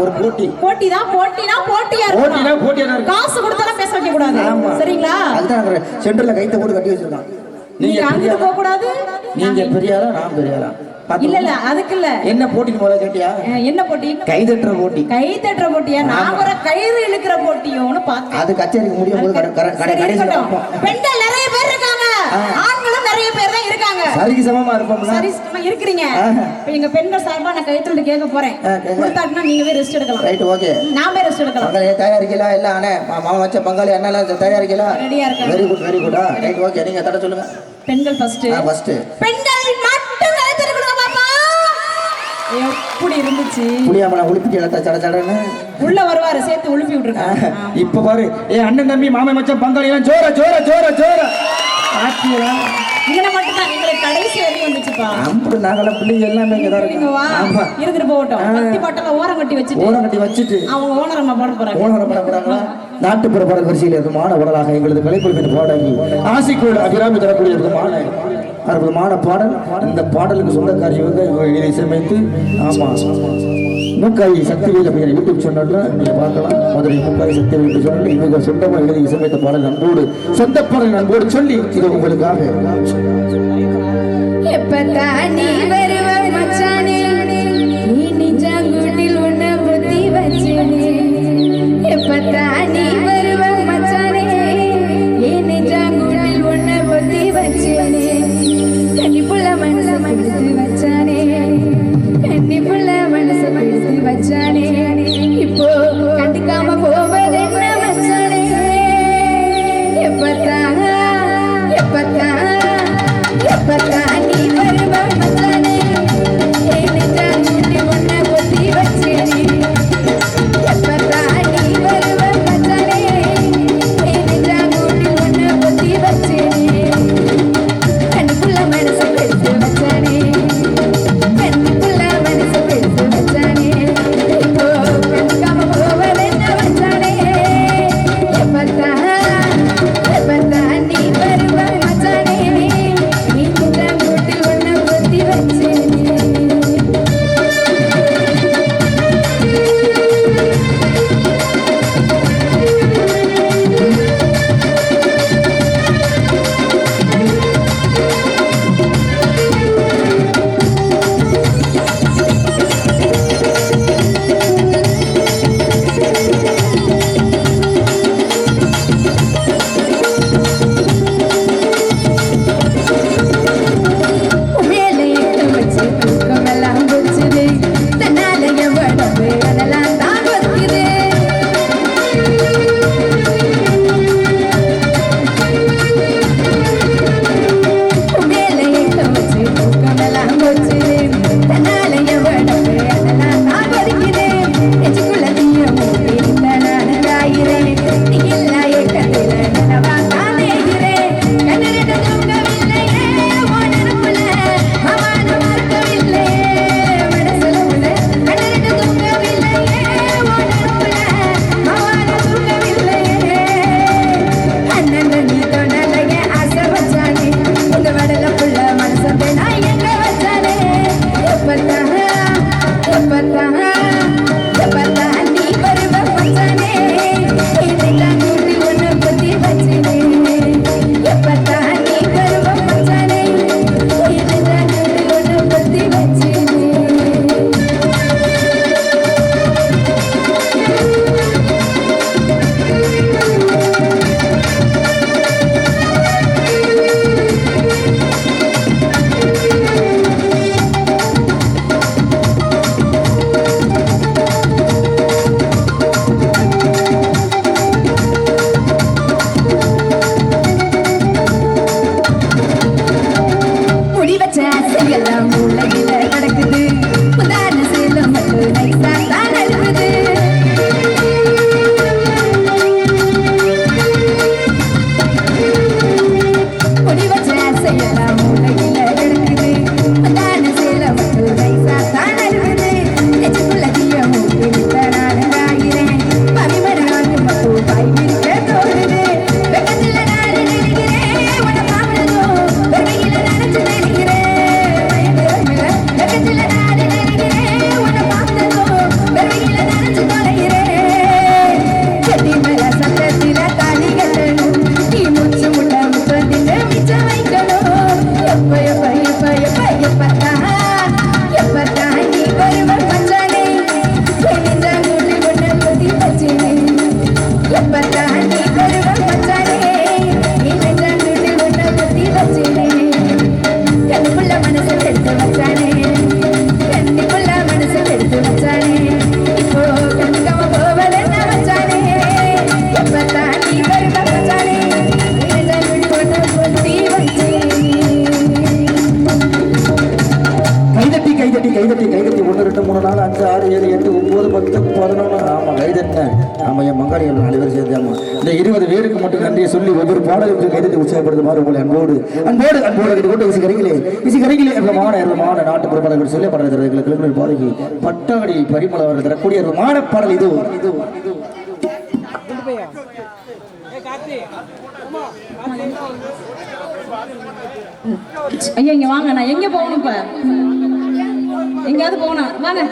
ஒரு போட்டி. போட்டி தான் போட்டினா போட்டியா போட்டினா போட்டியா காசு கொடுத்தாலும் பேச வைக்க கூடாது. சரிங்களா? அதுதான் சென்டர்ல கைத்த போட்டு கட்டி வச்சிருக்கான். நீங்க அங்கிட்டு போக கூடாது நீங்க பெரியாரா? நான் பெரியாரா? பாத்து- இல்ல இல்ல அதுக்கு இல்ல. என்ன போட்டிக்கு முதல்ல கேட்டியா? என்ன போட்டி? கைதட்டுற போட்டி. கை தட்டுற போட்டியா நான் ஒரு கயிறு இழுக்கிற போட்டியோன்னு பார்த்தேன். அது கச்சேரிக்கு முடியும் போது கடை கடை- கடை சரி, கடைசியில் இருக்கட்டும். பார்ப்போம் பெண்கள் நிறைய பேர் இருக்காங்க. ஆண்களும் நிறைய சரிக்கு சமமா இருப்போம்ல சரி சும்மா இருக்கிறீங்க. எங்க பெண்கள் சார்பா நான் கைத்தொழில் கேட்க போறேன். கொடுத்தாட்டுனா நீங்க போய் ரெஸ்ட் எடுக்கலாம். ரைட் ஓகே நான் போய் ரெஸ்ட் எடுக்கலாம். பங்காளி தயாரிக்கலாம் இல்ல அண்ணே மாமா வச்ச பங்காளி அண்ணா தயாரிக்கலாம் ரெடியா இருக்காங்க வெரி குட் வெரி குட்டா ரைட் ஓகே நீங்க தட சொல்லுங்க. பெண்கள் ஃபர்ஸ்ட் ஃபர்ஸ்ட் பெண்கள் மட்டும் கைத்தறி கொடுங்க பாப்பா எப்படி இருந்துச்சு? புளியாமலை உளுப்பிட்டு இழத்த சட சடன்னு. உள்ள வருவாரு சேர்த்து உழுப்பி விட்டுருக்காங்க இப்ப பாரு ஏ அண்ணன் தம்பி மாமன் மச்சான் பங்காளி எல்லாம் ஜோர ஜோர ஜோர ஜோர. ஆத்தியரா இங்கன மட்டும் தான் எங்களுக்கு கடைசி வரையும் வந்துச்சுப்பா பிள்ளைங்க எல்லாமே இங்க தான் இருக்கோம் ஆமா. இருந்துட்டு போகட்டும். பத்தி ஓரம் கட்டி வச்சுட்டு. ஓரம் கட்டி வச்சுட்டு. அவங்க ஓனரம்மா போட போறாங்க. ஓனர பட போறாங்களா? நாட்டுப்புற பாடல் வரிசையில் இருக்குமான உடலாக எங்களது கலைக்குழுவின் பாடகி ஆசைக்குள் அபிராமி தரக்கூடிய இருக்குமான அற்புதமான பாடல். இந்த பாடலுக்கு சொந்தக்காரி இவங்க. இதை இசையமைத்து ஆமா. மூக்காய் சக்திவேல் அப்படிங்கிற யூடியூப் சேனல்ல நீங்க பார்க்கலாம். மதுரை மூக்காய் சக்திவேல் யூடியூப் சொல்லி இவங்க சொந்தமா எழுதி இசையமைத்த பாடல் அன்போடு சொந்த பாடல் அன்போடு சொல்லி இது உங்களுக்காக. எப்பத்தான் நீ पता பதினொன்று ஆமா கைதட்ட ஆமா என் மங்காளிகள் பேர் சேர்ந்து ஆமா. இந்த இருபது பேருக்கு மட்டும் நன்றியை சொல்லி ஒவ்வொரு பாடலுக்கு கைதட்டி உற்சாகப்படுத்துமாறு உங்களை அன்போடு அன்போடு அன்போடு இது கொண்டு விசி கரைகளே விசி கரைகளே நாட்டு புறப்பாடல்கள் சொல்லி பாடல் எங்களுக்கு கிளம்பி பாடகி பட்டாடி பரிமளவர் தரக்கூடிய எவ்வளமான பாடல் இது. இது ஐயா இங்க வாங்க. நான் எங்க போகணும் இப்ப? எங்கேயாவது போகணும். வாங்க.